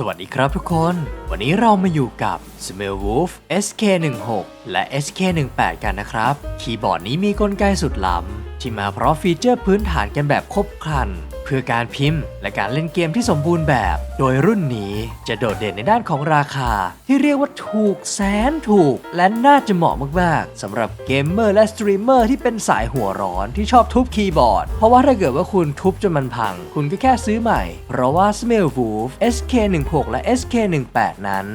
สวัสดีครับทุกคน วันนี้เรามาอยู่กับ Smellwolf SK16 และ SK18 กันนะครับ คีย์บอร์ดนี้มีกลไกสุดล้ำที่มาเพราะฟีเจอร์พื้นฐานกันแบบครบครัน เพื่อการพิมพ์และการเล่นเกมที่สมบูรณ์แบบ โดยรุ่นนี้จะโดดเด่นในด้านของราคา ที่เรียกว่าถูกแสนถูก และน่าจะเหมาะมากๆสำหรับเกมเมอร์และสตรีมเมอร์ที่เป็นสายหัวร้อนที่ชอบทุบคีย์บอร์ด เพราะว่าถ้าเกิดว่าคุณทุบจนมันพัง คุณก็แค่ซื้อใหม่ เพราะว่า Smellwolf SK16 และ SK18 นั้น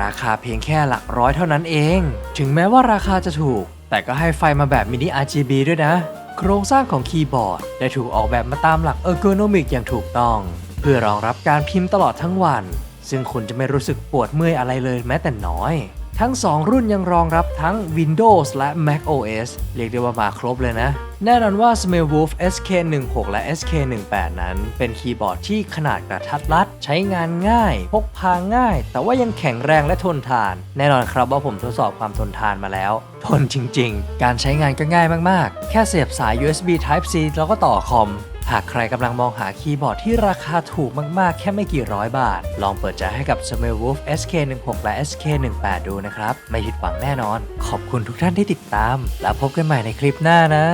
ราคาเพียงแค่หลักร้อยเท่านั้นเอง ถึงแม้ว่าราคาจะถูก แต่ก็ให้ไฟมาแบบมินิ RGB ด้วยนะ โครงสร้างของคีย์บอร์ด ได้ถูกออกแบบมาตามหลักเออร์โกนมิกอย่างถูกต้อง เพื่อรองรับการพิมพ์ตลอดทั้งวัน ซึ่งคุณจะไม่รู้สึกปวดเมื่อยอะไรเลยแม้แต่น้อย ทั้ง 2 รุ่นยังรองรับทั้ง Windows และ Mac OS เรียกได้ว่ามาครบเลยนะ แน่นอนว่า Smellwolf SK16 และ SK18 นั้น เป็นคีย์บอร์ดที่ขนาดกระทัดรัด ใช้งานง่าย พกพาง่าย แต่ว่ายังแข็งแรงและทนทาน แน่นอนครับว่าผมทดสอบความทนทานมาแล้ว ทนจริงๆ การใช้งานก็ง่ายมากๆ แค่เสียบสาย USB Type C แล้วก็ต่อคอม หากใครกำลังมองหาคีย์บอร์ดที่ราคาถูกมากๆ แค่ไม่กี่ร้อยบาท ลองเปิดใจให้กับ Smellwolf SK16 และ SK18 ดูนะครับ ไม่ผิดหวังแน่นอน ขอบคุณทุกท่านที่ติดตาม แล้วพบกันใหม่ในคลิปหน้านะ